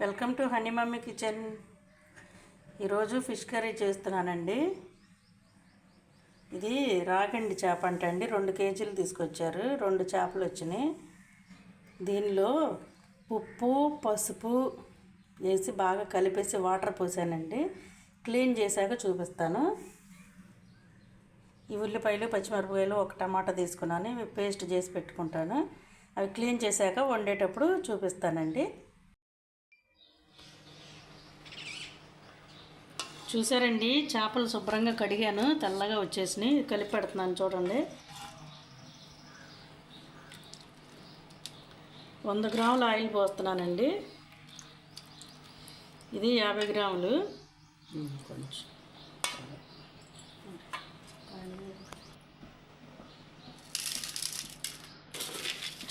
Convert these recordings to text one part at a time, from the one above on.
Welcome to honey mummy kitchen. ఈరోజు fish curry చేస్తున్నానండి. ఇది రాగండి చేప అంట అండి. రెండు కేజీలు తీసుకొచ్చారు. రెండు చేపలు వచ్చినాయి. దీనిలో ఉప్పు పసుపు వేసి బాగా కలిపేసి వాటర్ పోసానండి. క్లీన్ చేశాక చూపిస్తాను. ఈ ఉల్లిపాయలు పచ్చిమిరపకాయలు ఒక టమాటా తీసుకున్నాను. ఇవి పేస్ట్ చేసి పెట్టుకుంటాను. అవి క్లీన్ చేశాక వండేటప్పుడు చూపిస్తానండి. చూసారండి? చేపలు శుభ్రంగా కడిగాను. తెల్లగా వచ్చేసినాయి. కలిపి పెడుతున్నాను చూడండి. వంద గ్రాముల ఆయిల్ పోస్తున్నానండి. ఇది యాభై గ్రాములు. కొంచెం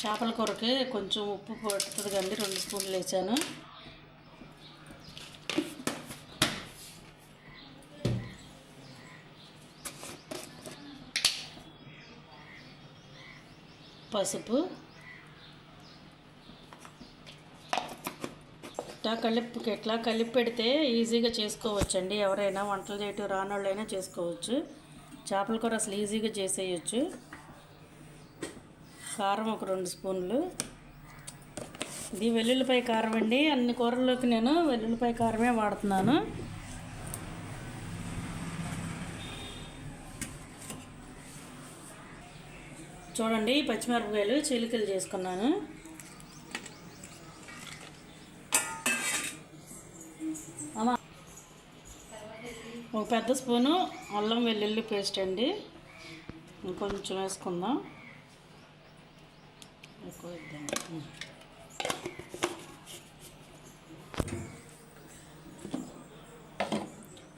చేపల కూరకి కొంచెం ఉప్పు పడుతుంది కండి రెండు స్పూన్లు వేసాను. పసుపు. ఇట్లా కలిపి ఇట్లా కలిపి పెడితే ఈజీగా చేసుకోవచ్చండి. ఎవరైనా వంటలు చేయటం రానోళ్ళైనా చేసుకోవచ్చు. చేపల కూర అసలు ఈజీగా చేసేయచ్చు. కారం ఒక రెండు స్పూన్లు. ఇది వెల్లుల్లిపాయ కారం అండి. అన్ని కూరల్లోకి నేను వెల్లుల్లిపాయ కారమే వాడుతున్నాను. చూడండి పచ్చిమిరపకాయలు చిలికలు చేసుకున్నాను. ఒక పెద్ద స్పూను అల్లం వెల్లుల్లి పేస్ట్ అండి. ఇంకొంచెం వేసుకుందాం. ఎక్కువ ఇద్దాం.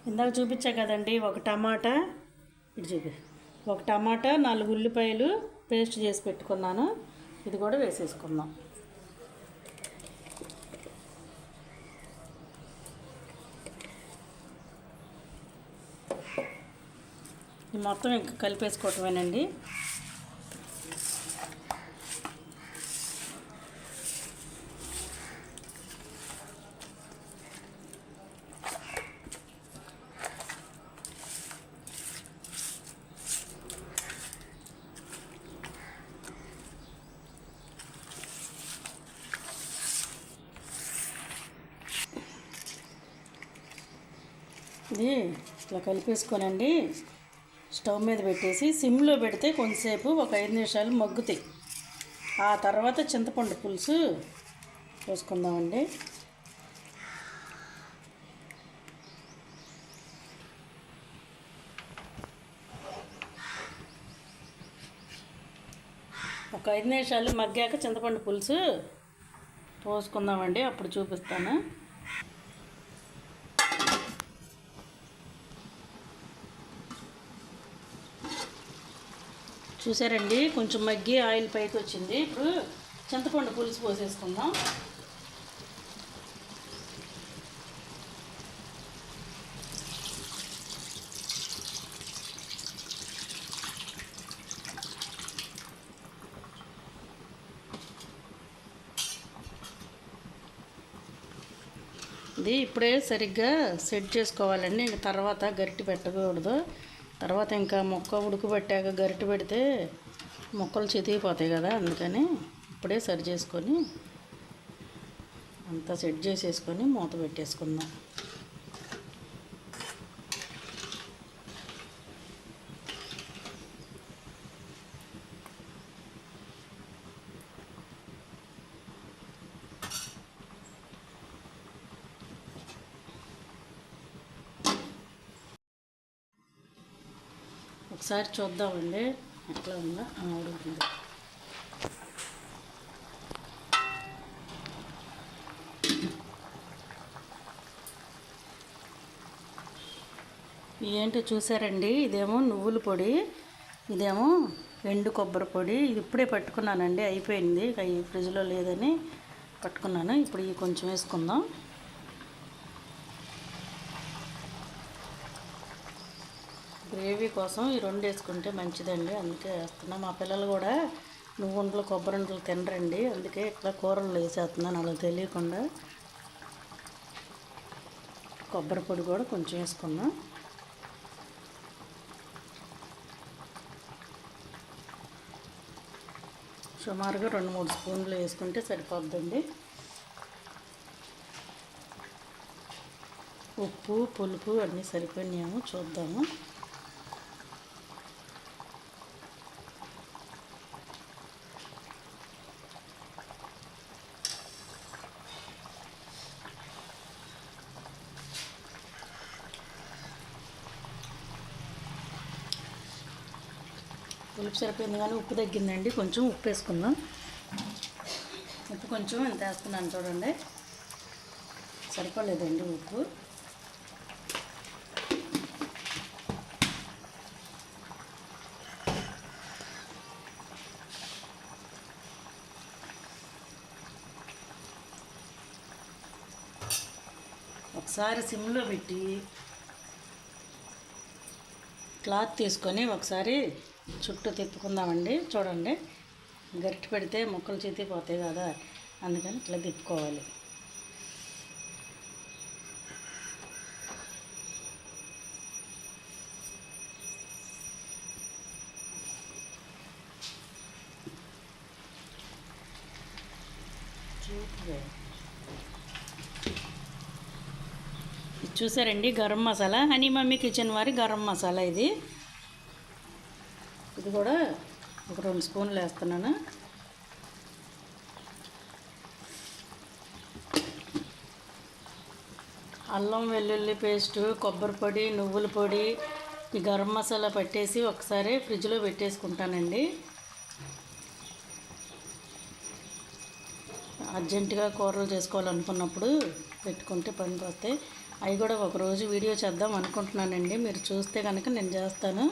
ఇందాక చూపించా కదండి ఒక టమాటా. ఇటు చూపి ఒక టమాటా నాలుగు ఉల్లిపాయలు పేస్ట్ చేసి పెట్టుకున్నాను. ఇది కూడా వేసేసుకుందాం. ఇది మొత్తం ఇంకా కలిపేసుకోవటమేనండి. ఇది ఇట్లా కలిపేసుకోనండి. స్టవ్ మీద పెట్టేసి సిమ్లో పెడితే కొంతసేపు ఒక ఐదు నిమిషాలు మగ్గుతాయి. ఆ తర్వాత చింతపండు పులుసు పోసుకుందామండి ఒక ఐదు నిమిషాలు మగ్గాక చింతపండు పులుసు పోసుకుందామండి. అప్పుడు చూపిస్తాను. చూసారండి కొంచెం మగ్గి ఆయిల్ పైకి వచ్చింది. ఇప్పుడు చింతపండు పులుసు పోసేసుకుందాం. ఇది ఇప్పుడే సరిగ్గా సెట్ చేసుకోవాలండి. ఇంక తర్వాత గరిటి పెట్టకూడదు. తర్వాత ఇంకా మొక్క ఉడకబెట్టాక గరిటె పెడితే మొక్కలు చితికిపోతాయి కదా అందుకని ఇప్పుడే సరి చేసుకొని అంతా సెట్ చేసేసుకొని మూత పెట్టేసుకుందాం. ఒకసారి చూద్దామండి. ఎట్లా ఉందో? ఉడుకుతుంది ఏంటో చూసారండి? ఇదేమో నువ్వుల పొడి ఇదేమో ఎండు కొబ్బరి పొడి. ఇది ఇప్పుడే పట్టుకున్నానండి అయిపోయింది. ఫ్రిడ్జ్లో లేదని పట్టుకున్నాను. ఇప్పుడు ఇవి కొంచెం వేసుకుందాం. గ్రేవీ కోసం ఈ రెండు వేసుకుంటే మంచిదండి. అందుకే వేస్తున్నా. మా పిల్లలు కూడా నువ్వుండలు కొబ్బరి ఉండలు తినరండి. అందుకే ఇట్లా కూరలు వేసేస్తున్నాను. అలా తెలియకుండా కొబ్బరి పొడి కూడా కొంచెం వేసుకున్నాం. సుమారుగా రెండు మూడు స్పూన్లు వేసుకుంటే సరిపోద్దండి. ఉప్పు పులుపు అన్నీ సరిపోయినాము చూద్దాము. పులుపు సరిపోయింది కానీ ఉప్పు తగ్గిందండి. కొంచెం ఉప్పు వేసుకుందాం. ఉప్పు కొంచెం ఎంత వేస్తున్నాను చూడండి. సరిపోలేదండి ఉప్పు. ఒకసారి సిమ్లో పెట్టి క్లాత్ తీసుకొని ఒకసారి చుట్టూ తిప్పుకుందామండి. చూడండి. గరిటె పెడితే ముక్కలు చేతి పోతాయి కదా. అందుకని ఇట్లా తిప్పుకోవాలి. చూసారండి? Garam masala. Honey mummy kitchen వారి గరం మసాలా ఇది. ఇది కూడా ఒక రెండు స్పూన్లు వేస్తున్నాను. అల్లం వెల్లుల్లి పేస్టు కొబ్బరి పొడి నువ్వుల పొడి ఈ గరం మసాలా పట్టేసి ఒకసారి ఫ్రిడ్జ్లో పెట్టేసుకుంటానండి. అర్జెంటుగా కూరలు చేసుకోవాలనుకున్నప్పుడు పెట్టుకుంటే పనికి వస్తాయి అవి కూడా ఒకరోజు వీడియో చేద్దాం అనుకుంటున్నానండి. మీరు చూస్తే కనుక నేను చేస్తాను.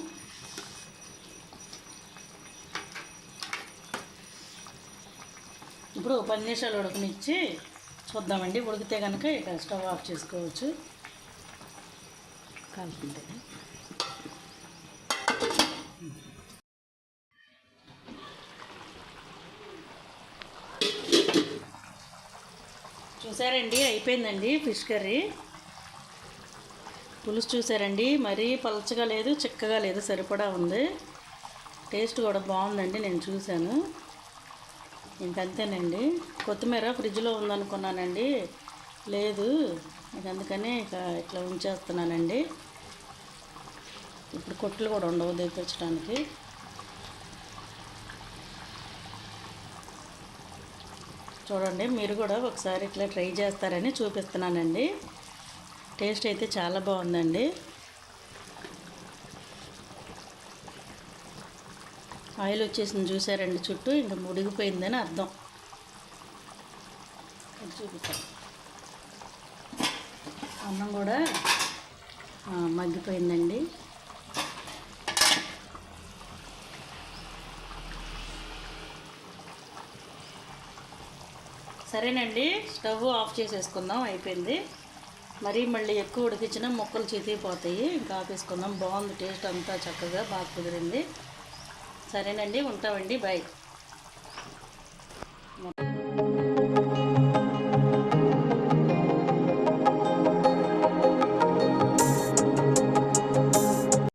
ఇప్పుడు ఒక పది నిమిషాలు ఉడకనిచ్చి చూద్దామండి. ఉడికితే కనుక ఇక స్టవ్ ఆఫ్ చేసుకోవచ్చు. కాలుతుంది చూసారండి అయిపోయిందండి ఫిష్ కర్రీ. పులుసు చూసారండి మరీ పలచగా లేదు చిక్కగా లేదు సరిపడా ఉంది. టేస్ట్ కూడా బాగుందండి నేను చూశాను. ఇంకంతేనండి. కొత్తిమీర ఫ్రిడ్జ్లో ఉందనుకున్నానండి. లేదు ఇక అందుకని ఇక ఇట్లా ఉంచేస్తున్నానండి. ఇప్పుడు కొట్లు కూడా ఉండవు తెప్పించడానికి. చూడండి మీరు కూడా ఒకసారి ఇట్లా ట్రై చేస్తారని చూపిస్తున్నానండి. టేస్ట్ అయితే చాలా బాగుందండి. ఆయిల్ వచ్చేసింది చూసారండి చుట్టూ ఇంకా ముడిగిపోయిందని అర్థం. చూపిస్తాను. అన్నం కూడా మగ్గిపోయిందండి. సరేనండి స్టవ్ ఆఫ్ చేసేసుకుందాం అయిపోయింది. మరీ మళ్ళీ ఎక్కువ ఉడికించిన ముక్కలు చితికిపోతాయి ఇంకా ఆపేసుకుందాం. బాగుంది టేస్ట్ అంతా చక్కగా బాగా కుదిరింది. సరేనండి ఉంటామండి బాయ్.